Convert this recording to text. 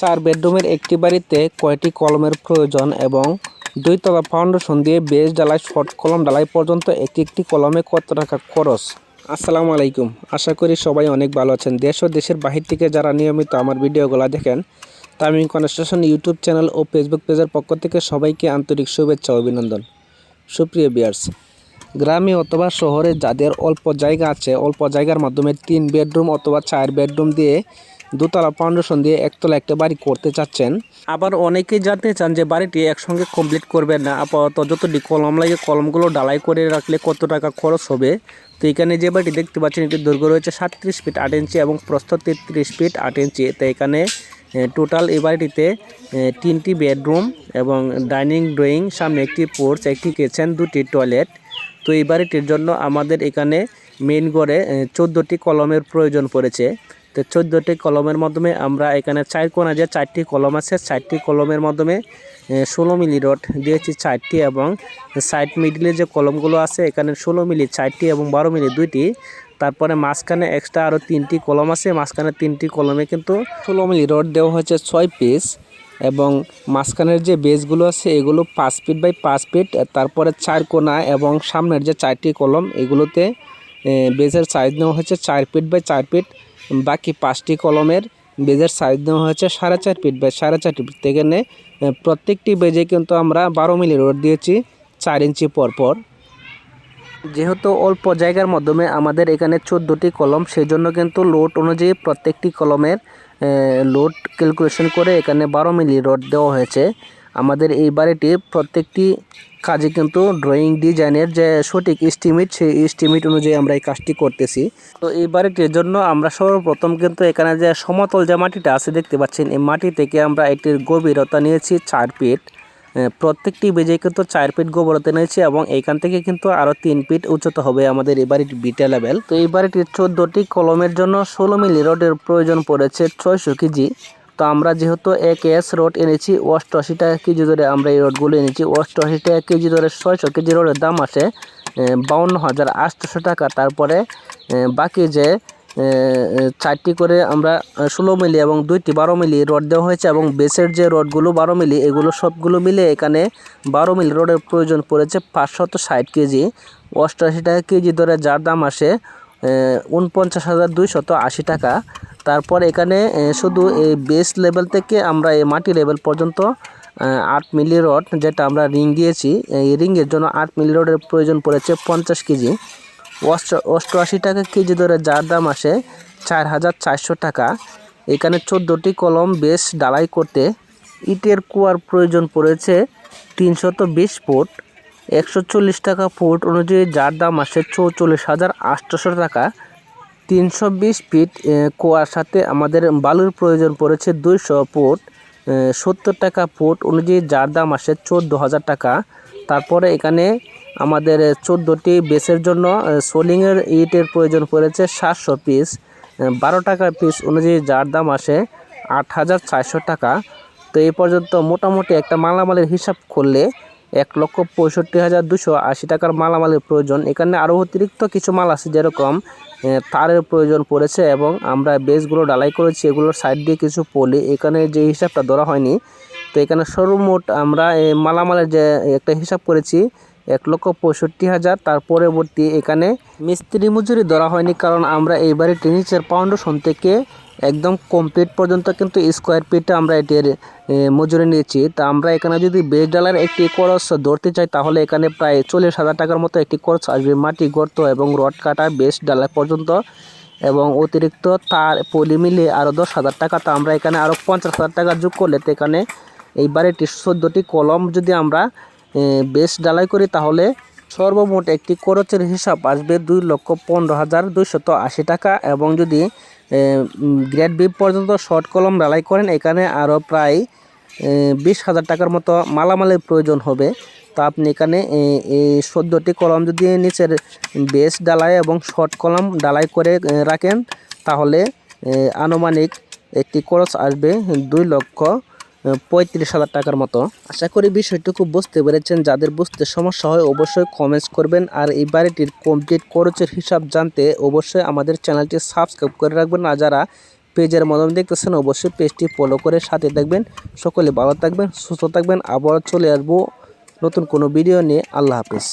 চার বেডরুমের একটি বাড়িতে কয়টি কলমের প্রয়োজন এবং দুই তলা ফাউন্ডেশন দিয়ে বেস ডালাই শর্ট কলম ডালাই পর্যন্ত একটি একটি কলমে কত টাকা খরচ? আসসালামু আলাইকুম। আশা করি সবাই অনেক ভালো আছেন। দেশ ও দেশের বাহির থেকে যারা নিয়মিত আমার ভিডিওগুলো দেখেন, তামিম কনস্ট্রাকশন ইউটিউব চ্যানেল ও ফেসবুক পেজের পক্ষ থেকে সবাইকে আন্তরিক শুভেচ্ছা অভিনন্দন। সুপ্রিয় বিয়ার্স গ্রামে অথবা শহরে যাদের অল্প জায়গা আছে, অল্প জায়গার মাধ্যমে তিন বেডরুম অথবা চার বেডরুম দিয়ে দোতলা ফাউন্ডেশন দিয়ে একতলা একটা বাড়ি করতে চাচ্ছেন। আবার অনেকেই জানতে চান যে বাড়িটি একসঙ্গে কমপ্লিট করবেন না। আপাতত যতটি কলম লাগে, কলমগুলো ডালাই করে রাখলে কত টাকা খরচ হবে? তো এখানে যে বাড়িটি দেখতে পাচ্ছেন এটির দৈর্ঘ্য রয়েছে সাতত্রিশ ফিট আট ইঞ্চি এবং প্রস্থ তেত্রিশ ফিট আট ইঞ্চি। তো এখানে টোটাল এই বাড়িটিতে তিনটি বেডরুম এবং ডাইনিং, ড্রয়িং, সামনে একটি পোর্চ, একটি কিচেন, দুটি টয়লেট। তো এই বাড়িটির জন্য আমাদের এখানে মেন গড়ে চোদ্দোটি কলমের প্রয়োজন পড়েছে। তো চোদ্দোটি কলমের মাধ্যমে আমরা এখানে চার কোনা যে চারটি কলম আছে, চারটি কলমের মাধ্যমে ষোলো মিলি রড দিয়েছি চারটি এবং সাইড মিডিলে যে কলমগুলো আছে, এখানে ষোলো মিলি, চারটি এবং বারো মিলি দুইটি। তারপরে মাঝখানে এক্সট্রা আরও তিনটি কলম আছে, মাঝখানে তিনটি কলমে কিন্তু ষোলো মিলি রড দেওয়া হয়েছে ছয় পিস এবং মাঝখানের যে বেসগুলো আছে, এগুলো পাঁচ ফিট বাই পাঁচ ফিট তারপরে চার কোনা এবং সামনের যে চারটি কলম, এগুলোতে বেজের সাইজ নেওয়া হয়েছে চার ফিট বাই চার ফিট বাকি পাঁচটি কলমের বেজের সাইজ দেওয়া হয়েছে সাড়ে চার ফিট বাই সাড়ে চার ফিট এখানে আহ, প্রত্যেকটি বেজে কিন্তু আমরা বারো মিলি রোড দিয়েছি চার ইঞ্চি পর পর। যেহেতু অল্প জায়গার মাধ্যমে আমাদের এখানে চোদ্দোটি কলম সেই জন্য কিন্তু লোড অনুযায়ী প্রত্যেকটি কলমের লোড ক্যালকুলেশন করে এখানে বারো মিলি রড দেওয়া হয়েছে। আমাদের এই বাড়িটি প্রত্যেকটি কাজে কিন্তু ড্রয়িং ডিজাইনের যে সঠিক এস্টিমেট সেই এস্টিমেট অনুযায়ী আমরা এই কাজটি করতেছি। তো এই বাড়িটির জন্য আমরা সর্বপ্রথম কিন্তু এখানে যে সমতল যে মাটিটা আছে দেখতে পাচ্ছেন, এই মাটি থেকে আমরা এটির গভীরতা নিয়েছি চার ফিট প্রত্যেকটি বেজে কিন্তু চার ফিট গোবরতে নিয়েছি এবং এইখান থেকে কিন্তু আরও তিন ফিট উচ্চতা হবে আমাদের এই বাড়ির বিটা লেভেল তো এই বাড়িটির চোদ্দোটি কলমের জন্য ষোলো মিলি রডের প্রয়োজন পড়েছে ছয়শো কেজি। তো আমরা যেহেতু এক এস রড এনেছি, অষ্টআশি টাকা কেজি ধরে আমরা এই রডগুলো এনেছি। অষ্টআশি টাকা কেজি ধরে ছয়শো কেজি রডের দাম আসে বাউন্ন হাজার আটশোশো টাকা। তারপরে বাকি যে চারটি করে আমরা ষোলো মিলি এবং দুইটি বারো মিলি রড দেওয়া হয়েছে এবং বেসের যে রডগুলো বারো মিলি, এগুলো সবগুলো মিলে এখানে বারো মিলি রডের প্রয়োজন পড়েছে পাঁচশত ষাট কেজি। অষ্টআশি টাকা কেজি ধরে যার দাম আসে উনপঞ্চাশ হাজার দুইশত আশি টাকা। তারপর এখানে শুধু এই বেস লেভেল থেকে আমরা এই মাটি লেভেল পর্যন্ত আট মিলি রড যেটা আমরা রিং দিয়েছি, এই রিংয়ের জন্য আট মিলি রডের প্রয়োজন পড়েছে পঞ্চাশ কেজি। অষ্ট অষ্টআশি টাকা কেজি ধরে যার দাম আসে চার হাজার চারশো টাকা। এখানে চোদ্দোটি কলম বেশ ডালাই করতে ইটের কুয়ার প্রয়োজন পড়েছে তিনশত বিশ ফুট। একশো চল্লিশ টাকা ফুট অনুযায়ী যার দাম আসে চৌচল্লিশ হাজার আটশোশো টাকা। তিনশো বিশ ফিট কুয়ার সাথে আমাদের বালুর প্রয়োজন পড়েছে দুইশো ফুট সত্তর টাকা ফুট অনুযায়ী যার দাম আসে চোদ্দ হাজার টাকা। তারপরে এখানে আমাদের চোদ্দোটি বেসের জন্য সোলিংয়ের ইটের প্রয়োজন পড়েছে সাতশো পিস বারো টাকা পিস অনুযায়ী যার দাম আসে আট হাজার চারশো টাকা। তো এই পর্যন্ত মোটামুটি একটা মালামালের হিসাব করলে এক লক্ষ পঁয়ষট্টি হাজার দুশো আশি টাকার মালামালের প্রয়োজন। এখানে আরও অতিরিক্ত কিছু মাল আছে যেরকম তারের প্রয়োজন পড়েছে এবং আমরা বেসগুলো ডালাই করেছি, এগুলোর সাইড দিয়ে কিছু পলি। এখানে যে হিসাবটা ধরা হয়নি, তো এখানে সর্বমোট আমরা এই মালামালের যে একটা হিসাব করেছি এক লক্ষ পঁয়ষট্টি হাজার। তার পরবর্তী এখানে মিস্ত্রি মজুরি ধরা হয়নি, কারণ আমরা এই বাড়িটি নিচের ফাউন্ডেশন থেকে একদম কমপ্লিট পর্যন্ত কিন্তু স্কোয়ার ফিটে আমরা এটির মজুরি নিয়েছি। তা আমরা এখানে যদি বেশ ডালার একটি খরচ ধরতে চাই, তাহলে এখানে প্রায় চল্লিশ হাজার টাকার মতো একটি খরচ আসবে। মাটি, গর্ত এবং রড কাটা বেশ ডালা পর্যন্ত এবং অতিরিক্ত তার পলি মিলে আরও দশ হাজার টাকা। তা আমরা এখানে আরও পঞ্চাশ হাজার টাকা যোগ করলে তো এখানে এই বাড়িটির চোদ্দোটি কলম যদি আমরা বেস ডালাই করি তাহলে সর্বমোট একটি খরচের হিসাব আসবে দুই লক্ষ পনেরো হাজার দুইশত আশি টাকা এবং যদি গ্রেড বি পর্যন্ত শর্ট কলম ডালাই করেন, এখানে আরও প্রায় বিশ হাজার টাকার মতো মালামালের প্রয়োজন হবে। তো আপনি এখানে এই চোদ্দোটি কলম যদি নিচের বেস ডালাই এবং শর্ট কলম ডালাই করে রাখেন, তাহলে আনুমানিক একটি খরচ আসবে দুই লক্ষ পঁয়ত্রিশ হাজার টাকার মতো। আশা করি বিষয়টুকু বুঝতে পেরেছেন। যাদের বুঝতে সমস্যা হয় অবশ্যই কমেন্টস করবেন। আর এই বাড়িটির কমপ্লিট খরচের হিসাব জানতে অবশ্যই আমাদের চ্যানেলটি সাবস্ক্রাইব করে রাখবেন। আর যারা পেজের মাধ্যমে দেখতেছেন, অবশ্যই পেজটি ফলো করে সাথে থাকবেন। সকলে ভালো থাকবেন, সুস্থ থাকবেন। আবার চলে আসব নতুন কোনো ভিডিও নিয়ে। আল্লাহ হাফিজ।